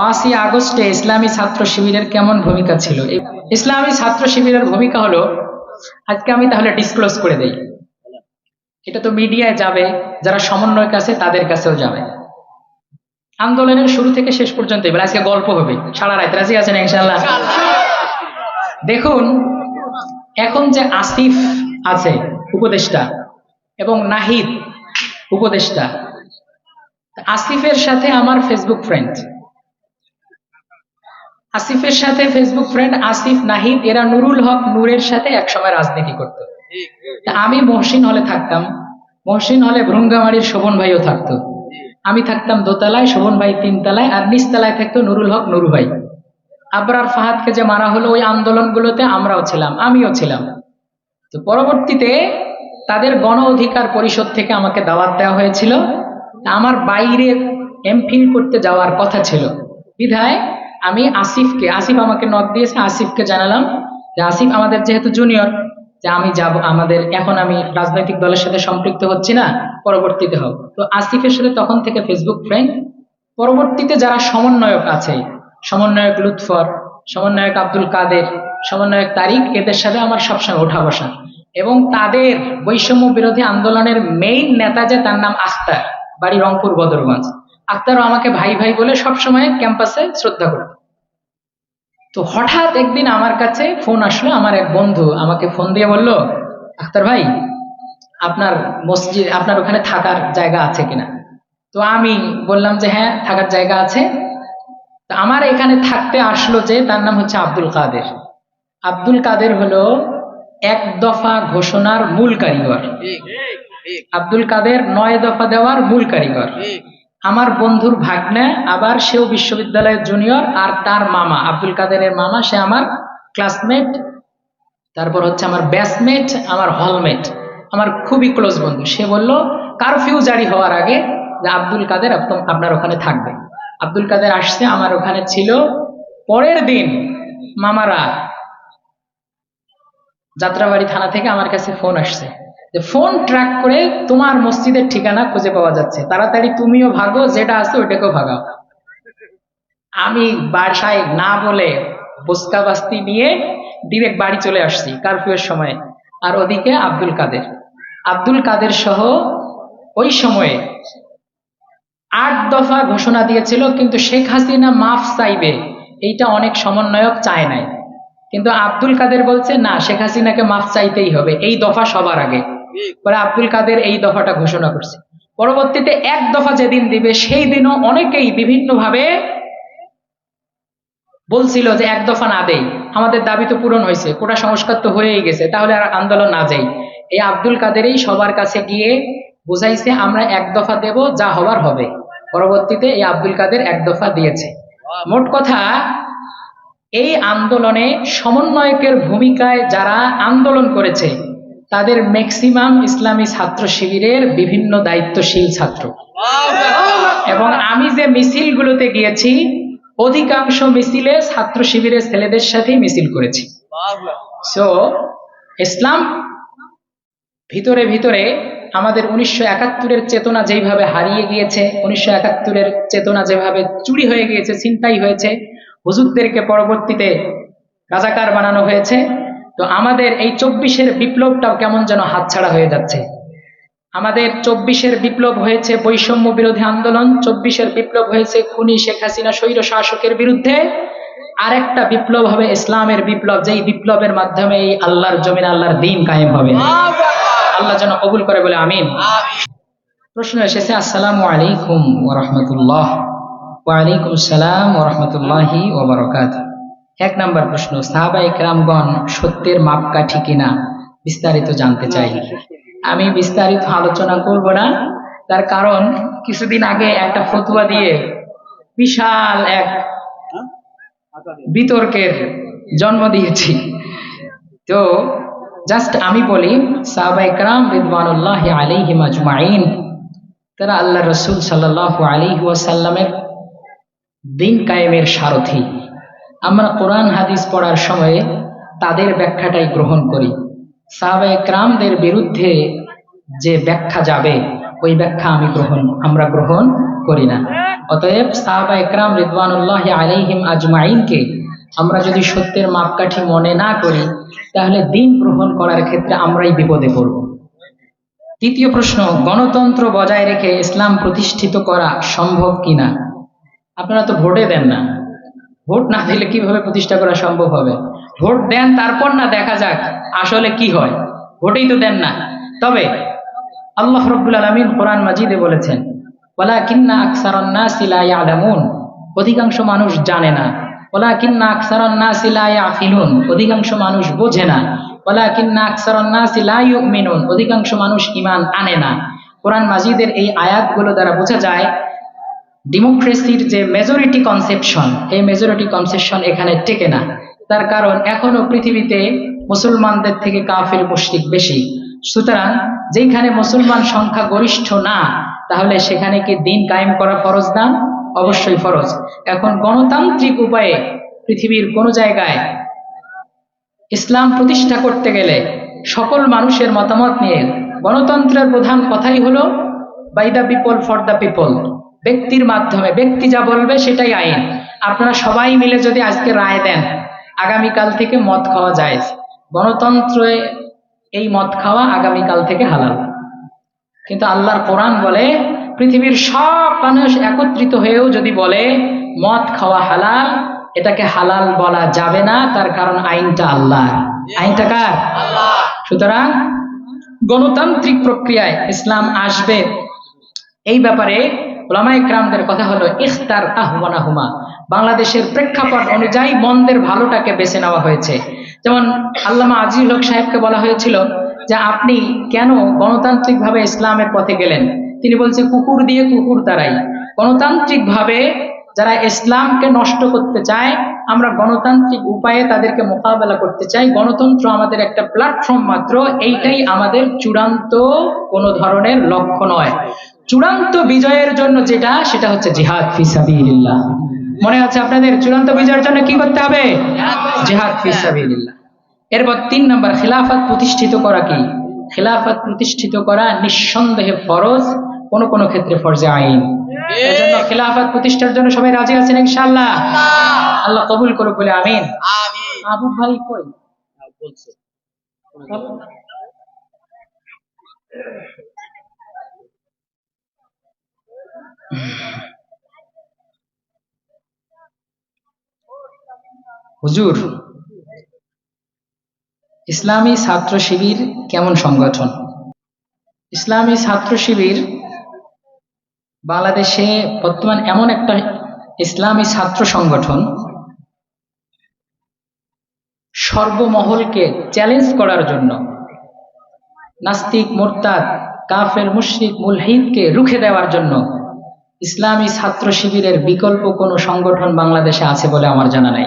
পাঁচই আগস্টে ইসলামী ছাত্র শিবিরের কেমন ভূমিকা ছিল? ইসলামী ছাত্র শিবিরের ভূমিকা হলো, আজকে আমি তাহলে ডিসক্লোজ করে দেই। এটা তো মিডিয়ায় যাবে, যারা সমন্বয়ক কাছে তাদের কাছেও যাবে। আন্দোলনের শুরু থেকে শেষ পর্যন্ত, এবার আজকে গল্প হবে। সারা রাত রাজি আছেন ইনশাল্লাহ দেখুন, এখন যে আসিফ আছে, উপদেষ্টা, এবং নাহিদ, উপদেষ্টা, আসিফের সাথে আমার ফেসবুক ফ্রেন্ড আসিফের সাথে ফেসবুক ফ্রেন্ড আসিফ, নাহিদ, এরা নুরুল হক, নূরের সাথে একসময় রাজনীতি করত। আমি মহসিন হলে থাকতাম। মহসিন হলে ভ্রঙ্গামারির শোভন ভাইও থাকতো। আমি থাকতাম দোতলায়, শোভন ভাই তিনতলায়, আর নিচতলায় থাকতো নুরুল হক, নুরু ভাই। আবরার ফাহাদকে যে মারা হলো, ওই আন্দোলনগুলোতে আমরাও ছিলাম, আমিও ছিলাম। তো পরবর্তীতে তাদের গণ অধিকার পরিষদ থেকে আমাকে দাওয়াত দেওয়া হয়েছিল। আমার বাইরে এমফিল করতে যাওয়ার কথা ছিল। বিধায় আমি আসিফকে, আসিফ আমাকে নক দিয়েছে, আসিফকে জানালাম যে আসিফ আমাদের যেহেতু জুনিয়র যে আমি যাব, আমাদের এখন আমি রাজনৈতিক দলের সাথে সম্পৃক্ত হচ্ছি না, পরবর্তীতে হোক তো আসিফের সাথে তখন থেকে ফেসবুক ফ্রেন্ড পরবর্তীতে যারা সমন্বয়ক আছে, সমন্বয়ক লুৎফর, সমন্বয়ক আব্দুল কাদের, সমন্বয়ক তারিক, এদের সাথে আমার সবসময় ওঠা বসা। এবং তাদের বৈষম্য বিরোধী আন্দোলনের মেইন নেতা যে, তার নাম আখতার, বাড়ি রংপুর বদরগঞ্জ। আখতারও আমাকে ভাই ভাই বলে সবসময় ক্যাম্পাসে শ্রদ্ধা করত তো হঠাৎ একদিন আমার কাছে ফোন আসলো আমার এক বন্ধু আমাকে ফোন দিয়ে বলল আখতার ভাই আপনার মসজিদ আপনার ওখানে থাকার জায়গা আছে কিনা? তো আমি বললাম যে হ্যাঁ থাকার জায়গা আছে। তা আমার এখানে থাকতে আসলো যে তার নাম হচ্ছে আব্দুল কাদের। আব্দুল কাদের হলো এক দফা ঘোষণার মূল কারিগর। আব্দুল কাদের নয় দফা দেওয়ার মূল কারিগর। আমার বন্ধুর ভাগ্নে, আবার সেও বিশ্ববিদ্যালয়ের জুনিয়র, আর তার মামা, আব্দুল কাদেরের মামা, সে আমার ক্লাসমেট তারপর হচ্ছে আমার ব্যাচমেট আমার হলমেট আমার খুবই ক্লোজ বন্ধু। সে বলল কারফিউ জারি হওয়ার আগে যে আব্দুল কাদের আপ- আপনার ওখানে থাকবে। আব্দুল কাদের আসছে, আমার ওখানে ছিল। পরের দিন মামারা যাত্রাবাড়ি থানা থেকে আমার কাছে ফোন আসছে। যে ফোন ট্র্যাক করে তোমার মসজিদের ঠিকানা খুঁজে পাওয়া যাচ্ছে। তাড়াতাড়ি তুমিও ভাগো, যেটা আছে ওইটাকেও ভাগাও। আমি বাসায় না বলে বসকা বাস্তি নিয়ে ডিরেক্ট বাড়ি চলে আসছি কারফিউর সময়। আর ওদিকে আব্দুল কাদের। আব্দুল কাদের সহ ওই সময়ে আট দফা ঘোষণা দিয়েছিল, কিন্তু শেখ হাসিনা মাফ চাইবে, এইটা অনেক সমন্বয়ক চায় নাই। কিন্তু আব্দুল কাদের বলছে, না, শেখ হাসিনাকে মাফ চাইতেই হবে। এই দফা সবার আগে। পরে আব্দুল কাদের এই দফাটা ঘোষণা করছে। পরবর্তীতে এক দফা যেদিন দিবে, সেই দিনও অনেকেই বিভিন্নভাবে বলছিল যে এক দফা না দেই। আমাদের দাবি তো পূরণ হয়েছে, কোটা সংস্কার তো হয়েই গেছে, তাহলে আর আন্দোলন না যাই। এই আব্দুল কাদেরই সবার কাছে গিয়ে বুঝাইছে, আমরা এক দফা দেব, যা হবার হবে। পরবর্তীতে এই আব্দুল কাদের এক দফা দিয়েছে। মোট কথা, এই আন্দোলনে সমন্বয়কের ভূমিকায় যারা আন্দোলন করেছে তাদের ম্যাক্সিমাম ইসলামী ছাত্র শিবিরের বিভিন্ন দায়িত্বশীল ছাত্র। এবং আমি যে মিছিলগুলোতে গিয়েছি, অধিকাংশ মিছিলে ছাত্র শিবিরের ছেলেদের সাথেই মিছিল করেছি। সো ইসলাম ভিতরে ভিতরে আমাদের উনিশশো একাত্তরের চেতনা যেইভাবে হারিয়ে গিয়েছে, উনিশশো একাত্তরের চেতনা যেভাবে চুরি হয়ে গিয়েছে, ছিনতাই হয়েছে, হুজুরদেরকে পরবর্তীতে রাজাকার বানানো হয়েছে তো আমাদের এই চব্বিশের বিপ্লবটাও কেমন যেন হাতছাড়া হয়ে যাচ্ছে। আমাদের চব্বিশের বিপ্লব হয়েছে বৈষম্য বিরোধী আন্দোলন, চব্বিশের বিপ্লব হয়েছে খুনি শেখ হাসিনা স্বৈর শাসকের বিরুদ্ধে। আরেকটা বিপ্লব হবে ইসলামের বিপ্লব, যেই বিপ্লবের মাধ্যমে এই আল্লাহর জমিন আল্লাহর দিন কায়েম হবে। আল্লাহ যেন কবুল করে বলে আমিন। প্রশ্ন এসেছে, আসসালামু আলাইকুম ওরহমতুল্লাহ ওয়ালাইকুম সালাম ওরহমতুল্লাহি ওবরকাত এক নাম্বার প্রশ্ন সাহাবা ইকরামগণ সত্যের মাপকাঠি কিনা বিস্তারিত জানতে চাই। আমি বিস্তারিত আলোচনা করব না, তার কারণ কিছুদিন আগে একটা ফতুয়া দিয়ে বিশাল এক বিতর্কের জন্ম দিয়েছি। তো জাস্ট আমি বলি সাহাবা ইকরাম রিদওয়ানুল্লাহ আলাইহিম আজমাইন, তারা আল্লাহ রসুল সাল্লাহ আলাইহি ওয়াসাল্লামের দিন কায়েমের সারথি। আমরা কোরআন হাদিস পড়ার সময়ে তাদের ব্যাখ্যাটাই গ্রহণ করি। সাহাবা ইকরামদের বিরুদ্ধে যে ব্যাখ্যা যাবে, ওই ব্যাখ্যা আমি গ্রহণ, আমরা গ্রহণ করি না। অতএব সাহাবা একরাম রিদওয়ানুল্লাহ আলাইহিম আজমাইনকে আমরা যদি সত্যের মাপকাঠি মনে না করি, তাহলে দিন গ্রহণ করার ক্ষেত্রে আমরাই বিপদে পড়ব। তৃতীয় প্রশ্ন, গণতন্ত্র বজায় রেখে ইসলাম প্রতিষ্ঠিত করা সম্ভব কিনা? আপনারা তো ভোটে দেন না। ভোট না দিলে কীভাবে প্রতিষ্ঠা করা সম্ভব হবে? ভোট দেন, তারপর না দেখা যাক আসলে কি হয়। ভোটেই তো দেন না। তবে আল্লাহ রব্বুল আলমিন কোরআন মাজিদে বলেছেন ওলা কিন্না আকসারন্না সিলাই আলামুন অধিকাংশ মানুষ জানে না। ওলা কিন্না আকসারন্না সিলাই আফিলুন অধিকাংশ মানুষ বোঝে না। ওলা কিন্না আকসারন্না সিলাই মিনুন অধিকাংশ মানুষ ইমান আনে না। কোরআন মাজিদের এই আয়াতগুলো দ্বারা বোঝা যায় ডেমোক্রেসির যে মেজরিটি কনসেপশন এই মেজরিটি কনসেপশন এখানে টেকে না। তার কারণ এখনও পৃথিবীতে মুসলমানদের থেকে কাফের মুশরিক বেশি। সুতরাং যেখানে মুসলমান সংখ্যা গরিষ্ঠ না, তাহলে সেখানে কি দিন কায়েম করা ফরজ না? অবশ্যই ফরজ। এখন গণতান্ত্রিক উপায়ে পৃথিবীর কোন জায়গায় ইসলাম প্রতিষ্ঠা করতে গেলে সকল মানুষের মতামত নিয়ে গণতন্ত্রের প্রধান কথাই হলো by the people for the people ব্যক্তির মাধ্যমে, ব্যক্তি যা বলবে সেটাই আইন। আপনারা সবাই মিলে যদি আজকে রায় দেন, আগামীকাল থেকে মদ খাওয়া যায় গণতন্ত্রে এই মদ খাওয়া আগামীকাল থেকে হালাল। কিন্তু আল্লাহর কোরআন বলে, পৃথিবীর সব মানুষ একত্রিত হয়েও যদি বলে, মদ খাওয়া হালাল, এটাকে হালাল বলা যাবে না, তার কারণ আইনটা আল্লাহ আইনটা কার? সুতরাং গণতান্ত্রিক প্রক্রিয়ায় ইসলাম আসবে। এই ব্যাপারে ওলামা ইকরামদের কথা হলো ইখতার আহমানাহুমা বাংলাদেশের প্রেক্ষাপট অনুযায়ী মন্দের ভালোটাকে বেছে নেওয়া হয়েছে। যেমন আল্লামা আজিজুল হক সাহেবকে বলা হয়েছিল যে আপনি কেন গণতান্ত্রিকভাবে ইসলামের পথে গেলেন? তিনি বলছে, কুকুর দিয়ে কুকুর তারাই গণতান্ত্রিকভাবে যারা ইসলামকে নষ্ট করতে চায়, আমরা গণতান্ত্রিক উপায়ে তাদেরকে মোকাবেলা করতে চাই। গণতন্ত্র আমাদের একটা প্ল্যাটফর্ম মাত্র। এইটাই আমাদের চূড়ান্ত কোনো ধরনের লক্ষ্য নয়। চূড়ান্ত বিজয়ের জন্য যেটা সেটা হচ্ছে জিহাদ ফিসাবিল্লাহ মনে আছে আপনাদের? চূড়ান্ত বিজয়ের জন্য কি করতে হবে? জিহাদ ফিসাবিল্লাহ এরপর তিন নম্বর খিলাফত প্রতিষ্ঠিত করা কি? খিলাফত প্রতিষ্ঠিত করা নিঃসন্দেহে ফরজ কোন কোন ক্ষেত্রে ফরজে আইন। এজন্য খিলাফত প্রতিষ্ঠার জন্য সবাই রাজি আছেন ইনশাআল্লাহ? আল্লাহ। কবুল করুক বলে আমিন। আবু ভাই কই? হুজুর, ইসলামী ছাত্র শিবির কেমন সংগঠন? ইসলামী ছাত্র শিবির বাংলাদেশে বর্তমান এমন একটা ইসলামী ছাত্র সংগঠন, সর্বমহলকে চ্যালেঞ্জ করার জন্য নাস্তিক, মোরতাদ, কাফের, মুশরিক, মুলহিদকে রুখে দেওয়ার জন্য ইসলামী ছাত্র শিবিরের বিকল্প কোনো সংগঠন বাংলাদেশে আছে বলে আমার জানা নাই।